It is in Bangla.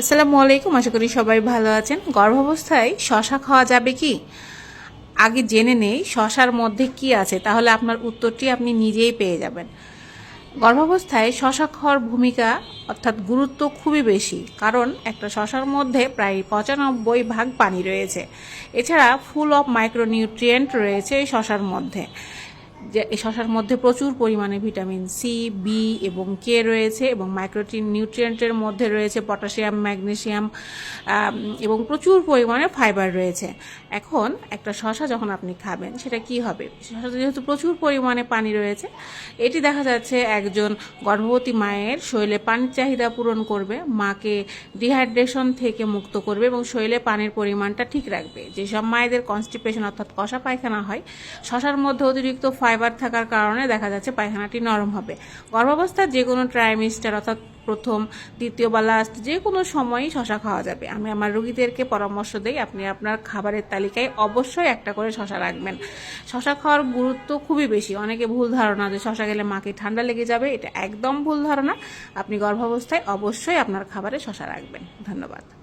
আসসালামু আলাইকুম, আশা করি সবাই ভালো আছেন। গর্ভাবস্থায় শশা খাওয়া যাবে কি? আগে জেনে নেই শশার মধ্যে কি আছে, তাহলে আপনার উত্তরটি আপনি নিজেই পেয়ে যাবেন। গর্ভাবস্থায় শশা খাওয়ার ভূমিকা অর্থাৎ গুরুত্ব খুবই বেশি, কারণ একটা শশার মধ্যে প্রায় পঁচানব্বই ভাগ পানি রয়েছে। এছাড়া ফুল অফ মাইক্রোনিউট্রিয়েন্ট রয়েছে এই শশার মধ্যে। যে এই শশার মধ্যে প্রচুর পরিমাণে ভিটামিন সি বি এবং কে রয়েছে এবং মাইক্রোটিন নিউট্রিয়েন্টের মধ্যে রয়েছে পটাশিয়াম ম্যাগনেসিয়াম আম, এবং প্রচুর পরিমাণে ফাইবার রয়েছে। এখন একটা শশা যখন আপনি খাবেন সেটা কি হবে? শশাতে যেহেতু প্রচুর পরিমাণে পানি রয়েছে এটি দেখা যাচ্ছে একজন গর্ভবতী মায়ের শরীরে পানির চাহিদা পূরণ করবে মাকে ডিহাইড্রেশন থেকে মুক্ত করবে এবং শরীরে পানির পরিমাণটা ঠিক রাখবে। যেসব মায়েদের কনস্টিপেশন অর্থাৎ কষা পায়খানা হয় শশার মধ্যে অতিরিক্ত ফাইবার থাকার কারণে দেখা যাচ্ছে পায়খানাটি নরম হবে। গর্ভাবস্থার যে কোনো ট্রাইমিস্টার অর্থাৎ প্রথম, দ্বিতীয় বা লাস্ট যে কোনো সময়ই শশা খাওয়া যাবে। আমি আমার রোগীদেরকে পরামর্শ দিই, আপনি আপনার খাবারের তালিকায় অবশ্যই একটা করে শশা রাখবেন। শশা খাওয়ার গুরুত্ব খুবই বেশি। অনেকে ভুল ধারণা যে শশা গেলে মাকে ঠান্ডা লেগে যাবে, এটা একদম ভুল ধারণা। আপনি গর্ভাবস্থায় অবশ্যই আপনার খাবারে শশা রাখবেন। ধন্যবাদ।